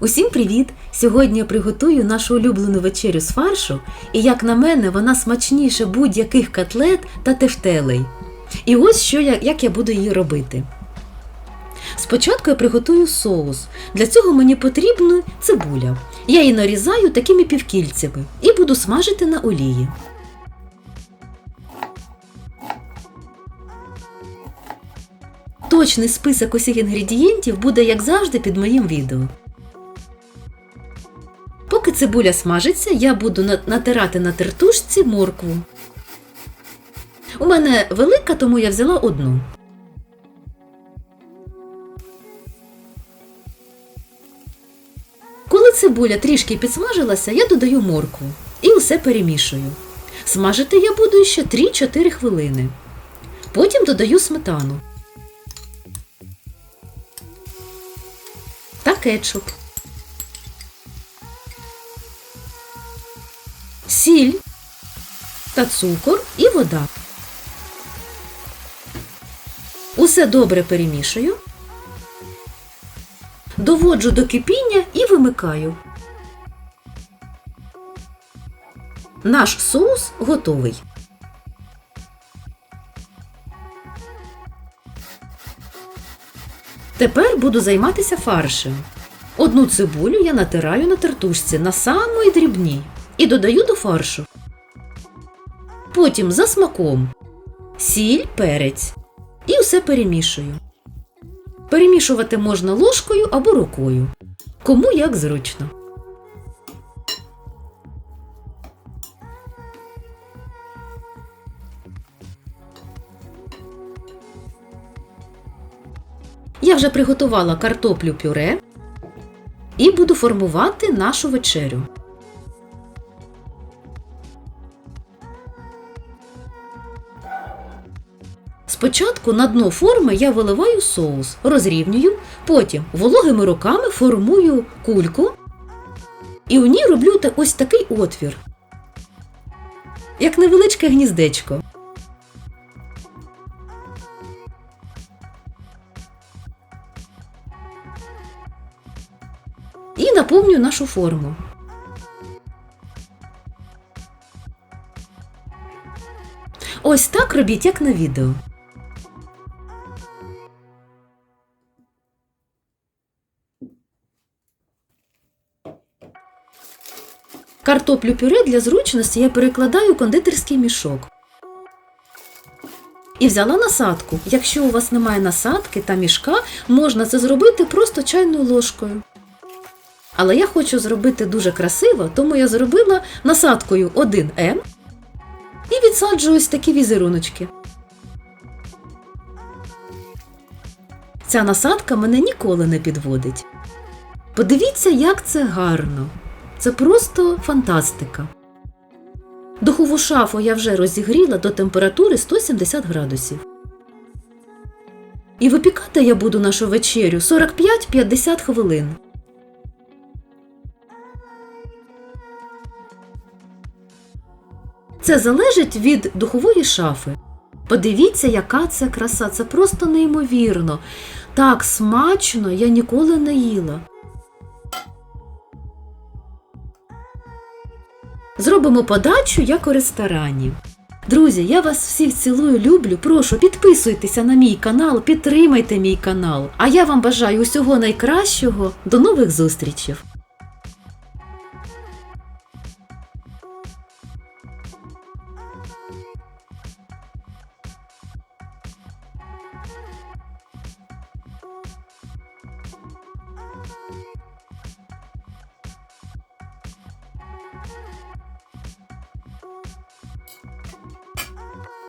Усім привіт! Сьогодні я приготую нашу улюблену вечерю з фаршу, і як на мене, вона смачніше будь-яких котлет та тефтелей. І ось що я, як я буду її робити. Спочатку я приготую соус. Для цього мені потрібна цибуля. Я її нарізаю такими півкільцями і буду смажити на олії. Точний список усіх інгредієнтів буде, як завжди, під моїм відео. Цибуля смажиться, я буду натирати на тертушці моркву. У мене велика, тому я взяла одну. Коли цибуля трішки підсмажилася, я додаю моркву і усе перемішую. Смажити я буду ще 3-4 хвилини. Потім додаю сметану та кетчуп. Сіль та цукор і вода. Усе добре перемішую. Доводжу до кипіння і вимикаю. Наш соус готовий. Тепер буду займатися фаршем. Одну цибулю я натираю на тертушці на самої дрібній і додаю до фаршу. Потім за смаком сіль, перець і все перемішую. Перемішувати можна ложкою або рукою. Кому як зручно. Я вже приготувала картоплю пюре і буду формувати нашу вечерю. Спочатку на дно форми я виливаю соус, розрівнюю, потім вологими руками формую кульку і у ній роблю ось такий отвір, як невеличке гніздечко. І наповню нашу форму. Ось так робіть, як на відео. Картоплю пюре для зручності я перекладаю у кондитерський мішок. І взяла насадку. Якщо у вас немає насадки та мішка, можна це зробити просто чайною ложкою. Але я хочу зробити дуже красиво, тому я зробила насадкою 1М і відсаджую ось такі візеруночки. Ця насадка мене ніколи не підводить. Подивіться, як це гарно. Це просто фантастика. Духову шафу я вже розігріла до температури 170 градусів. І випікати я буду нашу вечерю 45-50 хвилин. Це залежить від духової шафи. Подивіться, яка це краса, це просто неймовірно. Так смачно я ніколи не їла. Зробимо подачу, як у ресторані. Друзі, я вас всіх цілую, люблю. Прошу, підписуйтеся на мій канал, підтримайте мій канал. А я вам бажаю усього найкращого. До нових зустрічей!